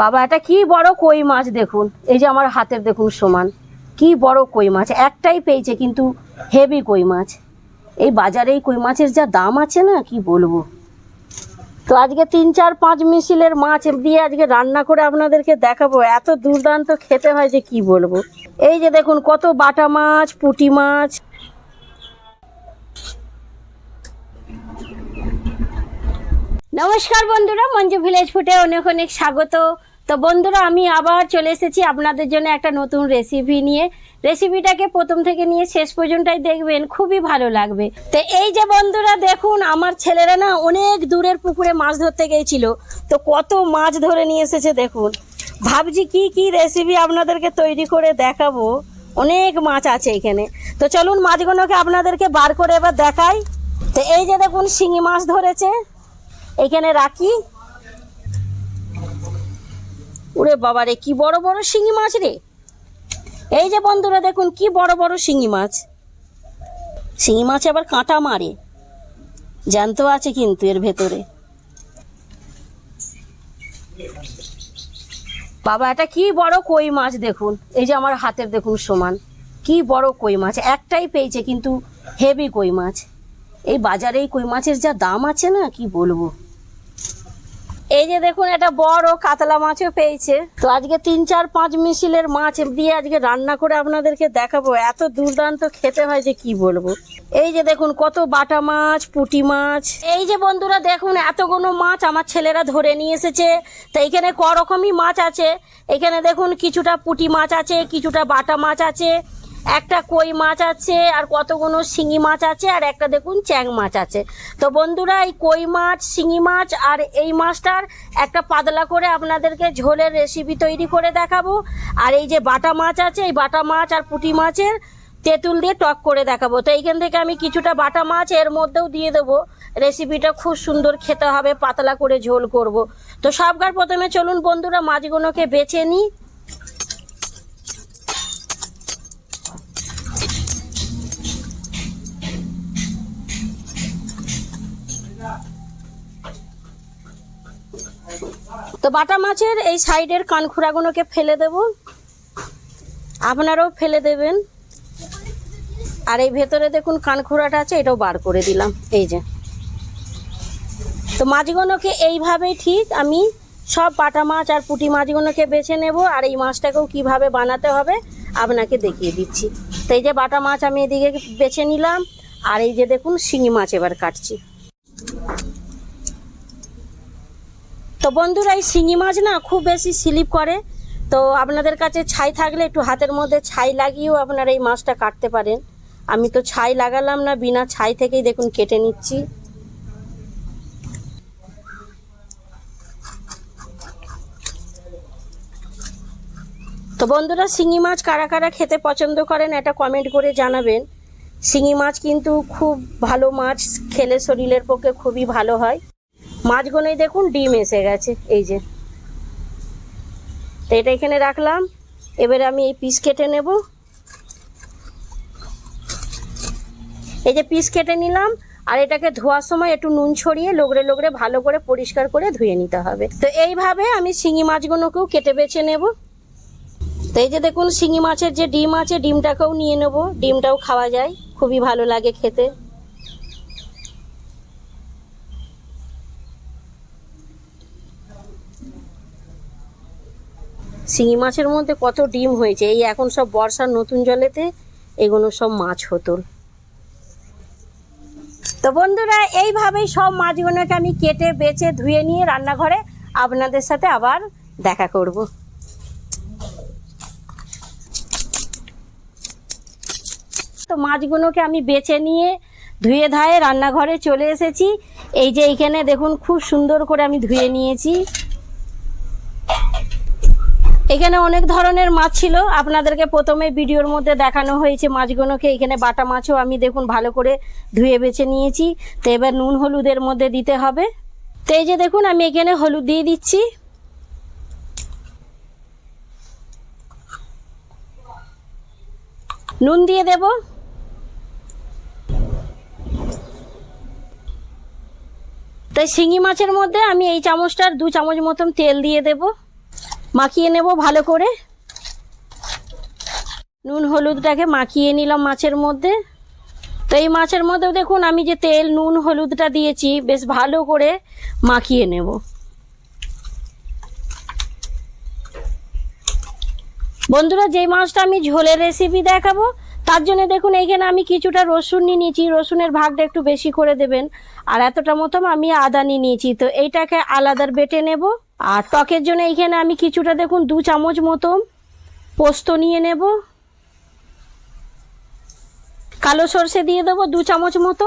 বাবা, এটা কি বড় কই মাছ দেখুন? এই যে আমার হাতের দেখুন সমান। কি বড় কই মাছ। একটাই পেয়েছে, কিন্তু হেভি কই মাছ। এই বাজারে এই কই মাছের যা দাম আছে না, কি বলব? তো আজকে তিন, চার, পাঁচ মিশিলের মাছ দিয়ে আজকে রান্না করে আপনাদেরকে দেখাবো। এত দুর্দান্ত খেতে হয় যে কি বলব? এই যে দেখুন, কত বাটা মাছ, পুঁটি মাছ। নমস্কার বন্ধুরা, মঞ্জু ভিলেজ ফুটে অনেক অনেক স্বাগত। তো বন্ধুরা, আমি আবার চলে এসেছি আপনাদের জন্য একটা নতুন রেসিপি নিয়ে। রেসিপিটাকে প্রথম থেকে নিয়ে শেষ পর্যন্তই দেখবেন, খুবই ভালো লাগবে। তো এই যে বন্ধুরা, দেখুন, আমার ছেলেরা না অনেক দূরের পুকুরে মাছ ধরতে গিয়েছিল তো কত মাছ ধরে নিয়ে এসেছে, দেখুন। ভাবছি কি কি রেসিপি আপনাদেরকে তৈরি করে দেখাবো। অনেক মাছ আছে এখানে। তো চলুন মাছগুলোকে আপনাদেরকে বার করে এবার দেখাই। তো এই যে দেখুন, শিঙি মাছ ধরেছে। এখানে রাখি। ওরে বাবা রে, কি বড় বড় শিঙি মাছ রে। এই যে বন্ধুরা দেখুন, কি বড় বড় শিঙি মাছ। শিঙি মাছ আবার কাঁটা মারে। জ্যান্ত আছে কিন্তু এর ভেতরে। বাবা, এটা কি বড় কই মাছ দেখুন। এই যে আমার হাতের দেখুন সমান। কি বড় কই মাছ। একটাই পেয়েছে কিন্তু হেভি কই মাছ। এই বাজারে এই কই মাছের যা দাম আছে না, কি বলব। এই যে দেখুন এটা বড় কাতলা মাছও পেয়েছে। তো আজকে তিন, চার, পাঁচ মিশিলের মাছ দিয়ে আজকে রান্না করে আপনাদেরকে দেখাবো। এত দুর্দান্ত খেতে হয় যে কি বলব। এই যে দেখুন, কত বাটা মাছ, পুঁটি মাছ। এই যে বন্ধুরা, দেখুন, এতগুলো মাছ আমার ছেলেরা ধরে নিয়ে এসেছে। তো এখানে ক রকমই মাছ আছে। এখানে দেখুন, কিছুটা পুঁটি মাছ আছে, কিছুটা বাটা মাছ আছে। একটা কই মাছ আছে, আর কতগুলো শিঙি মাছ আছে, আর একটা দেখুন চ্যাং মাছ আছে। তো বন্ধুরা, এই কই মাছ, শিঙি মাছ, আর এই মাছটার একটা পাতলা করে আপনাদেরকে ঝোলের রেসিপি তৈরি করে দেখাবো। আর এই যে বাটা মাছ আছে, এই বাটা মাছ আর পুঁটি মাছের তেঁতুল দিয়ে টক করে দেখাবো। তো এইখান থেকে আমি কিছুটা বাটা মাছ এর মধ্যেও দিয়ে দেবো। রেসিপিটা খুব সুন্দর খেতে হবে, পাতলা করে ঝোল করব। তো সবকার প্রথমে চলুন বন্ধুরা, মাছগুলোকে বেছে নিই। তো বাটা মাছের এই সাইডের কানখুড়াগুলোকে ফেলে দেব। আপনারাও ফেলে দেবেন। আর এই ভেতরে দেখুন কানখুড়াটা আছে, এটাও বার করে দিলাম। এই যে। তো মাছগুলোকে এইভাবেই ঠিক আমি সব বাটা মাছ আর পুঁটি মাছগুলোকে বেছে নেব, আর এই মাছটাকেও কীভাবে বানাতে হবে আপনাকে দেখিয়ে দিচ্ছি। তো এই যে বাটা মাছ আমি এদিকে বেছে নিলাম, আর এই যে দেখুন শিঙি মাছ এবার কাটছি। তো বন্ধুরা, এই শিঙি মাছ না খুব বেশি স্লিপ করে। তো আপনাদের কাছে ছাই থাকলে একটু হাতের মধ্যে ছাই লাগিয়েও আপনারা এই মাছটা কাটতে পারেন। আমি তো ছাই লাগালাম না, বিনা ছাই থেকেই দেখুন কেটে নিচ্ছি। তো বন্ধুরা, শিঙি মাছ কারা কারা খেতে পছন্দ করেন এটা কমেন্ট করে জানাবেন। শিঙি মাছ কিন্তু খুব ভালো মাছ, খেলে শরীরের পক্ষে খুবই ভালো হয়। মাছগুলোই দেখুন ডিম এসে গেছে, এই যে। তো এটা এখানে রাখলাম। এবারে আমি এই পিস কেটে নেব। এই যে পিস কেটে নিলাম, আর এটাকে ধোয়ার সময় একটু নুন ছড়িয়ে লোগড়ে লোগড়ে ভালো করে পরিষ্কার করে ধুয়ে নিতে হবে। তো এইভাবে আমি শিঙি মাছগুলোকেও কেটে বেছে নেব। তো এই যে দেখুন, শিঙি মাছের যে ডিম আছে, ডিমটাকেও নিয়ে নেব। ডিমটাও খাওয়া যায়, খুবই ভালো লাগে খেতে। শিঙি মাছের মধ্যে কত ডিম হয়েছে? এই এখন সব বর্ষার নতুন জলেতে এগুলো সব মাছ হতো তো বন্ধুরা, এইভাবেই সব মাছগুলোকে আমি কেটে বেছে ধুয়ে নিয়ে রান্নাঘরে আপনাদের সাথে আবার দেখা করব। তো মাছগুলোকে আমি বেছে নিয়ে, ধুয়ে ধায়ে রান্নাঘরে চলে এসেছি। এই যে এইখানে দেখুন, খুব সুন্দর করে আমি ধুয়ে নিয়েছি। এখানে অনেক ধরনের মাছ ছিল। আপনাদেরকে প্রথমে ভিডিওর মধ্যে দেখানো হয়েছে মাছগুলোকে। এখানে বাটা মাছও আমি দেখুন ভালো করে ধুয়ে বেছে নিয়েছি। তো এবার নুন হলুদের মধ্যে দিতে হবে। তো এই যে দেখুন, আমি এখানে হলুদ দিয়ে দিচ্ছি। নুন দিয়ে দেব। তাই শিঙি মাছের মধ্যে আমি এই চামচটার দু চামচ মতন তেল দিয়ে দেব। মাখিয়ে নেব ভালো করে। নুন হলুদটাকে মাখিয়ে নিলাম মাছের মধ্যে। তো এই মাছের মধ্যে দেখুন, আমি যে তেল, নুন, হলুদটা দিয়েছি, বেশ ভালো করে মাখিয়ে নেব। বন্ধুরা, যেই মাছটা আমি ঝোলের রেসিপি দেখাবো, তার জন্য দেখুন, এইখানে আমি কিছুটা রসুন নিয়ে নিয়েছি। রসুনের ভাগটা একটু বেশি করে দেবেন। আর এতটা মতন আমি আদা নিয়ে নিয়েছি। তো এইটাকে আলাদার বেটে নেব। আর টকের জন্য এইখানে আমি কিছুটা দেখুন দু চামচ মতো পোস্ত নিয়ে নেব। কালো সর্ষে দিয়ে দেবো দু চামচ মতো।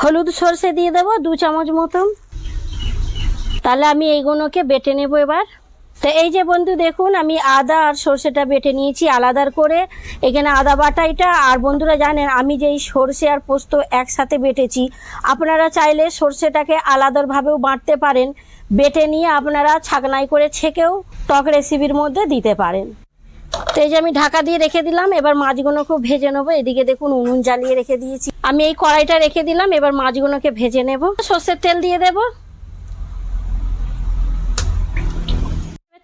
হলুদ সর্ষে দিয়ে দেবো দু চামচ মতো। তাহলে আমি এইগুলোকে বেটে নেব এবার। তো এই যে বন্ধু দেখুন, আমি আদা আর সর্ষেটা বেটে নিয়েছি আলাদার করে। এখানে আদা বাটা এটা, আর বন্ধুরা জানেন, আমি যেই সর্ষে আর পোস্ত একসাথে বেটেছি, আপনারা চাইলে সর্ষেটাকে আলাদাভাবেও বাঁটতে পারেন। বেটে নিয়ে আপনারা ছাকনাই করে ছেঁকেও টক রেসিপির মধ্যে দিতে পারেন। তো এই যে আমি ঢাকা দিয়ে রেখে দিলাম, এবার মাছগুলো খুব ভেজে নেব। এদিকে দেখুন, উনুন জ্বালিয়ে রেখে দিয়েছি। আমি এই কড়াইটা রেখে দিলাম, এবার মাছগুলোকে ভেজে নেব। সর্ষের তেল দিয়ে দেব।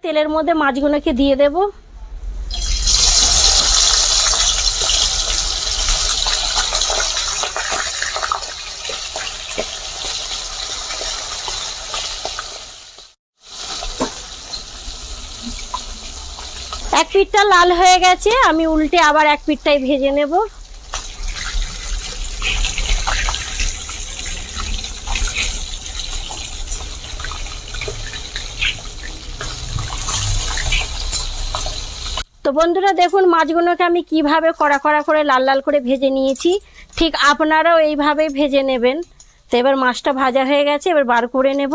তেলের মধ্যে মাছগুলোকে দিয়ে দেব। এক পিঠটা লাল হয়ে গেছে, আমি উল্টে আবার এক পিঠটাই ভেজে নেব। বন্ধুরা দেখুন, মাছগুলোকে আমি কীভাবে কড়া কড়া করে লাল লাল করে ভেজে নিয়েছি। ঠিক আপনারাও এইভাবেই ভেজে নেবেন। তো এবার মাছটা ভাজা হয়ে গেছে, এবার বার করে নেব।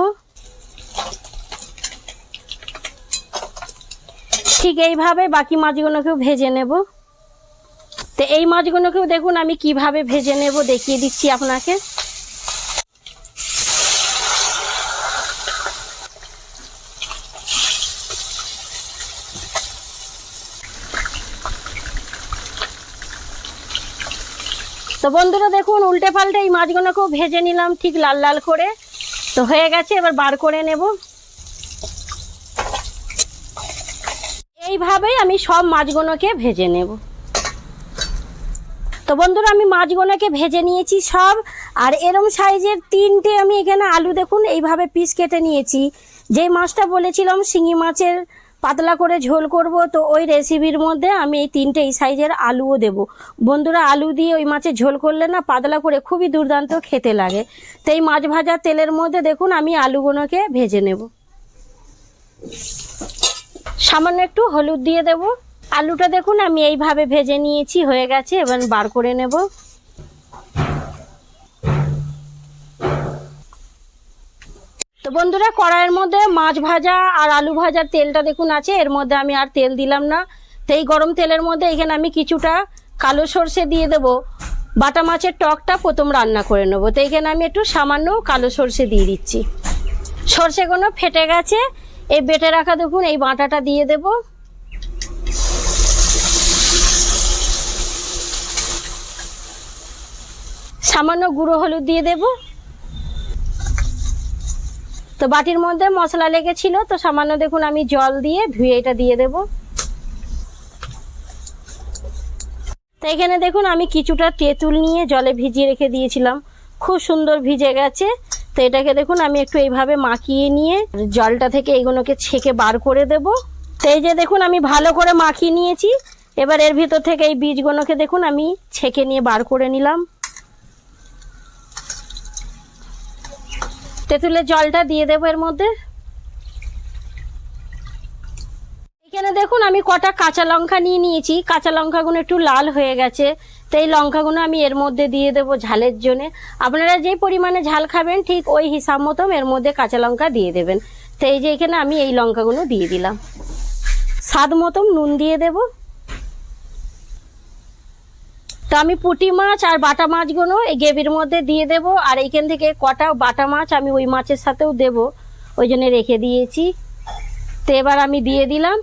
ঠিক এইভাবে বাকি মাছগুলোকেও ভেজে নেব। তো এই মাছগুলোকেও দেখুন, আমি কীভাবে ভেজে নেব দেখিয়ে দিচ্ছি আপনাকে। তো বন্ধুরা দেখুন, উল্টে পাল্টে এই মাছগুলোকেও ভেজে নিলাম, ঠিক লাল লাল করে। তো হয়ে গেছে, এবার বার করে নেব। এইভাবেই আমি সব মাছগুলোকে ভেজে নেব। তো বন্ধুরা, আমি মাছগুলোকে ভেজে নিয়েছি সব, আর এরম সাইজের তিনটে আমি এখানে আলু দেখুন, এইভাবে পিস কেটে নিয়েছি। যেই মাছটা বলেছিলাম, শিঙি মাছের পাতলা করে ঝোল করব, তো ওই রেসিপির মধ্যে আমি এই তিনটে এই সাইজের আলুও দেব। বন্ধুরা, আলু দিয়ে ওই মাছের ঝোল করলে না পাতলা করে খুবই দুর্দান্ত খেতে লাগে। তো এই মাছ ভাজা তেলের মধ্যে দেখুন আমি আলুগুলোকে ভেজে নেব। সামান্য একটু হলুদ দিয়ে দেব। আলুটা দেখুন আমি এইভাবে ভেজে নিয়েছি, হয়ে গেছে, এবার বার করে নেব। তো বন্ধুরা কড়াইয়ের মধ্যে মাছ ভাজা আর আলু ভাজার তেলটা দেখুন আছে, এর মধ্যে আমি আর তেল দিলাম না। এই গরম তেলের মধ্যে এখানে আমি কিছুটা কালো সর্ষে দিয়ে দেবো। বাটা মাছের টকটা প্রথম রান্না করে নেব। তো এখানে আমি একটু সামান্য কালো সর্ষে দিয়ে দিচ্ছি। সর্ষেগুলো ফেটে গেছে, এই বেটে রাখা দেখুন, এই বাটাটা দিয়ে দেব। সামান্য গুঁড়ো হলুদ দিয়ে দেব। তো বাটির মধ্যে মশলা লেগেছিল, তো সামান্য দেখুন আমি জল দিয়ে ধুয়ে এটা দিয়ে দেব। তো এখানে দেখুন আমি কিছুটা তেঁতুল নিয়ে জলে ভিজিয়ে রেখে দিয়েছিলাম। খুব সুন্দর ভিজে গেছে। তো এটাকে দেখুন আমি একটু এইভাবে মাখিয়ে নিয়ে জলটা থেকে এইগুলোকে ছেঁকে বার করে দেব। তো এই যে দেখুন আমি ভালো করে মাখিয়ে নিয়েছি। এবার এর ভিতর থেকে এই বীজগুলোকে দেখুন আমি ছেঁকে নিয়ে বার করে নিলাম। তেঁতুলের জলটা দিয়ে দেবো এর মধ্যে। এখানে দেখুন, আমি কটা কাঁচা লঙ্কা নিয়ে নিয়েছি। কাঁচা লঙ্কাগুলো একটু লাল হয়ে গেছে। তো এই লঙ্কাগুলো আমি এর মধ্যে দিয়ে দেবো ঝালের জন্য। আপনারা যে পরিমাণে ঝাল খাবেন, ঠিক ওই হিসাব মতো এর মধ্যে কাঁচা লঙ্কা দিয়ে দেবেন। তো এই যে এখানে আমি এই লঙ্কাগুলো দিয়ে দিলাম। স্বাদ মতন নুন দিয়ে দেব। তো আমি পুঁটি মাছ আর বাটা মাছগুলো এই গ্রেভির মধ্যে দিয়ে দেব। আর এইখান থেকে কটা বাটা মাছ আমি ওই মাছের সাথেও দেব। ওই জন্য রেখে দিয়েছি। তো এবার আমি দিয়ে দিলাম।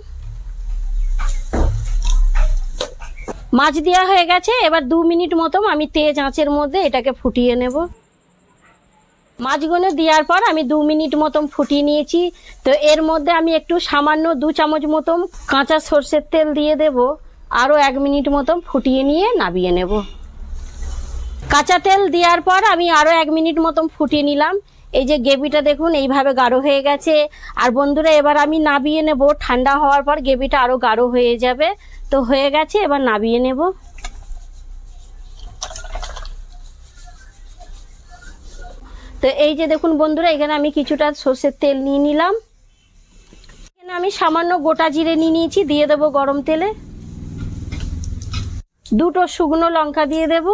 মাছ দেওয়া হয়ে গেছে। এবার দু মিনিট মতো আমি তেজ আঁচের মধ্যে এটাকে ফুটিয়ে নেব। মাছগুলো দেওয়ার পর আমি দু মিনিট মতন ফুটিয়ে নিয়েছি। তো এর মধ্যে আমি একটু সামান্য দু চামচ মতন কাঁচা সর্ষের তেল দিয়ে দেব। আরও এক মিনিট মতন ফুটিয়ে নিয়ে নাবিয়ে নেব। কাঁচা তেল দেওয়ার পর আমি আরও এক মিনিট মতন ফুটিয়ে নিলাম। এই যে গ্রেভিটা দেখুন, এইভাবে গাঢ় হয়ে গেছে। আর বন্ধুরা, এবার আমি নাবিয়ে নেব। ঠান্ডা হওয়ার পর গ্রেভিটা আরও গাঢ় হয়ে যাবে। তো হয়ে গেছে, এবার নাবিয়ে নেব। তো এই যে দেখুন বন্ধুরা, এখানে আমি কিছুটা সর্ষের তেল নিয়ে নিলাম। এখানে আমি সামান্য গোটা জিরে নিয়ে নিয়েছি, দিয়ে দেবো গরম তেলে। দুটো শুকনো লঙ্কা দিয়ে দেব।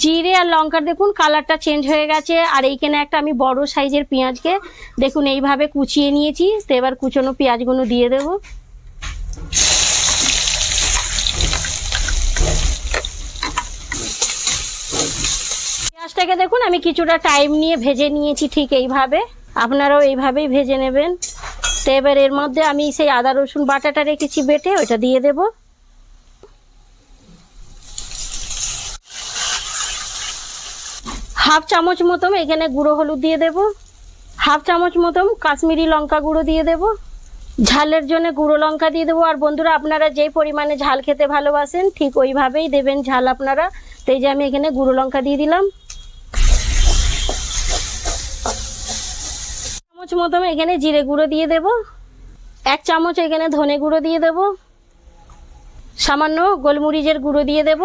জিরে আর লঙ্কার দেখুন কালারটা চেঞ্জ হয়ে গেছে। আর এইখানে একটা আমি বড় সাইজের পেঁয়াজকে দেখুন এইভাবে কুচিয়ে নিয়েছি। তো এবার কুচনো পেঁয়াজগুলো দিয়ে দেবো। পেঁয়াজটাকে দেখুন আমি কিছুটা টাইম নিয়ে ভেজে নিয়েছি ঠিক এইভাবে। আপনারাও এইভাবেই ভেজে নেবেন। তো এবার এর মধ্যে আমি সেই আদা রসুন বাটাটা রেখেছি বেটে, ওইটা দিয়ে দেব। হাফ চামচ মতন এখানে গুঁড়ো হলুদ দিয়ে দেব। হাফ চামচ মতন কাশ্মীরি লঙ্কা গুঁড়ো দিয়ে দেব। ঝালের জন্য গুঁড়ো লঙ্কা দিয়ে দেবো। আর বন্ধুরা, আপনারা যেই পরিমাণে ঝাল খেতে ভালোবাসেন, ঠিক ওইভাবেই দেবেন ঝাল আপনারা। তো এই যে আমি এখানে গুঁড়ো লঙ্কা দিয়ে দিলাম। চামচ মতন এখানে জিরে গুঁড়ো দিয়ে দেব। এক চামচ এখানে ধনে গুঁড়ো দিয়ে দেব। সামান্য গোলমরিচের গুঁড়ো দিয়ে দেব।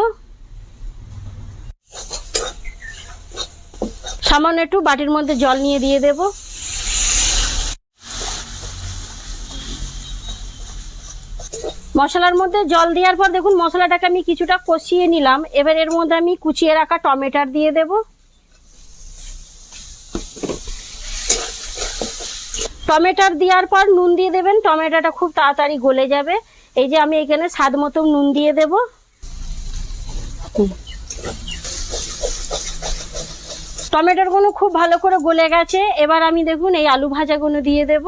সামান্য একটু বাটির মধ্যে জল নিয়ে দিয়ে দেব। মশলার মধ্যে জল দেওয়ার পর দেখুন, মশলাটাকে আমি কিছুটা কষিয়ে নিলাম। এবার এর মধ্যে আমি কুচিয়ে রাখা টমেটার দিয়ে দেবো। টমেটোর দেওয়ার পর নুন দিয়ে দেবেন, টমেটোটা খুব তাড়াতাড়ি গলে যাবে। এই যে আমি এখানে স্বাদ মতো নুন দিয়ে দেব। টমেটোরগুলো খুব ভালো করে গলে গেছে। এবার আমি দেখুন এই আলু ভাজাগুলো দিয়ে দেব।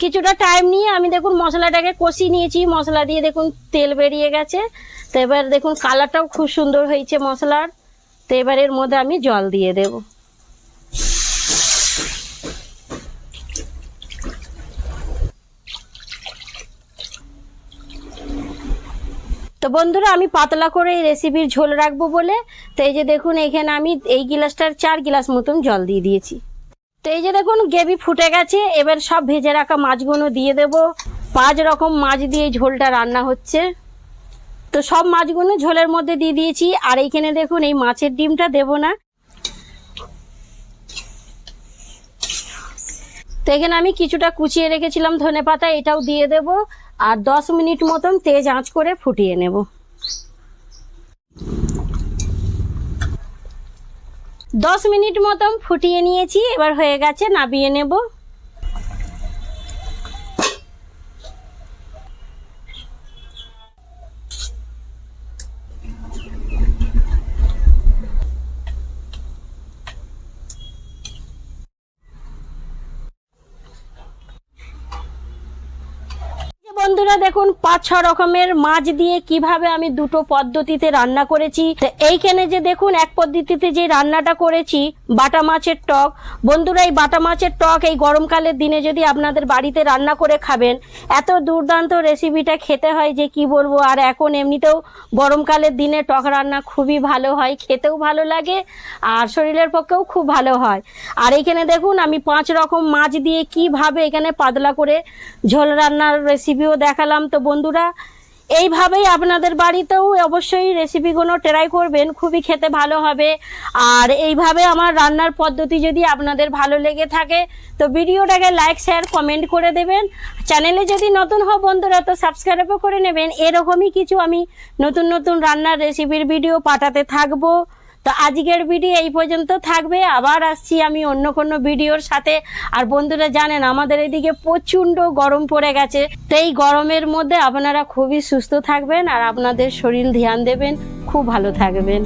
কিছুটা টাইম নিয়ে আমি দেখুন মশলাটাকে কষিয়ে নিয়েছি। মশলা দিয়ে দেখুন তেল বেরিয়ে গেছে। তো এবার দেখুন কালারটাও খুব সুন্দর হয়েছে মশলার। তো এবার এর মধ্যে আমি জল দিয়ে দেব। তো বন্ধুরা, আমি পাতলা করে এই রেসিপির ঝোল রাখব বলে। তো এই যে দেখুন, এখানে আমি এই গিলাসটার চার গিলাস মতন জল দিয়ে দিয়েছি। তো এই যে দেখুন, গ্রেভি ফুটে গেছে। এবার সব ভেজে রাখা মাছগুলো দিয়ে দেব। পাঁচ রকম মাছ দিয়ে ঝোলটা রান্না হচ্ছে। তো সব মাছগুলো ঝোলের মধ্যে দিয়ে দিয়েছি। আর এইখানে দেখুন, এই মাছের ডিমটা দেব না। তো এখানে আমি কিছুটা কুচিয়ে রেখেছিলাম ধনে পাতা এটাও দিয়ে দেব। আর দশ মিনিট মতন তেজ আঁচ করে ফুটিয়ে নেব। দশ মিনিট মতন ফুটিয়ে নিয়েছি, এবার হয়ে গেছে নাবিয়ে নেব যে বন্ধুরা, দেখুন, পাঁচ, ছ রকমের মাছ দিয়ে কীভাবে আমি দুটো পদ্ধতিতে রান্না করেছি। এইখানে যে দেখুন, এক পদ্ধতিতে যে রান্নাটা করেছি, বাটা মাছের টক। বন্ধুরা, এই বাটা মাছের টক এই গরমকালের দিনে যদি আপনাদের বাড়িতে রান্না করে খাবেন, এত দুর্দান্ত রেসিপিটা খেতে হয় যে কি বলব? আর এখন এমনিতেও গরমকালের দিনে টক রান্না খুবই ভালো হয়, খেতেও ভালো লাগে, আর শরীরের পক্ষেও খুব ভালো হয়। আর এখানে দেখুন, আমি পাঁচ রকম মাছ দিয়ে কীভাবে এখানে পাতলা করে ঝোল রান্নার রেসিপিও দেখালাম। তো বন্ধুরা, এইভাবেই আপনাদের বাড়িতেও অবশ্যই রেসিপিগুলো ট্রাই করবেন, খুবই খেতে ভালো হবে। আর এইভাবে আমার রান্নার পদ্ধতি যদি আপনাদের ভালো লেগে থাকে, তো ভিডিওটাকে লাইক শেয়ার কমেন্ট করে দেবেন। চ্যানেলে যদি নতুন হও বন্ধুরা, তো সাবস্ক্রাইবও করে নেবেন। এরকমই কিছু আমি নতুন নতুন রান্নার রেসিপির ভিডিও পাঠাতে থাকব। তো আজকের ভিডিও এই পর্যন্ত থাকবে। আবার আসছি আমি অন্য কোনো ভিডিওর সাথে। আর বন্ধুরা জানেন, আমাদের এদিকে প্রচণ্ড গরম পড়ে গেছে। তো এই গরমের মধ্যে আপনারা খুবই সুস্থ থাকবেন আর আপনাদের শরীর ধ্যান দেবেন, খুব ভালো থাকবেন।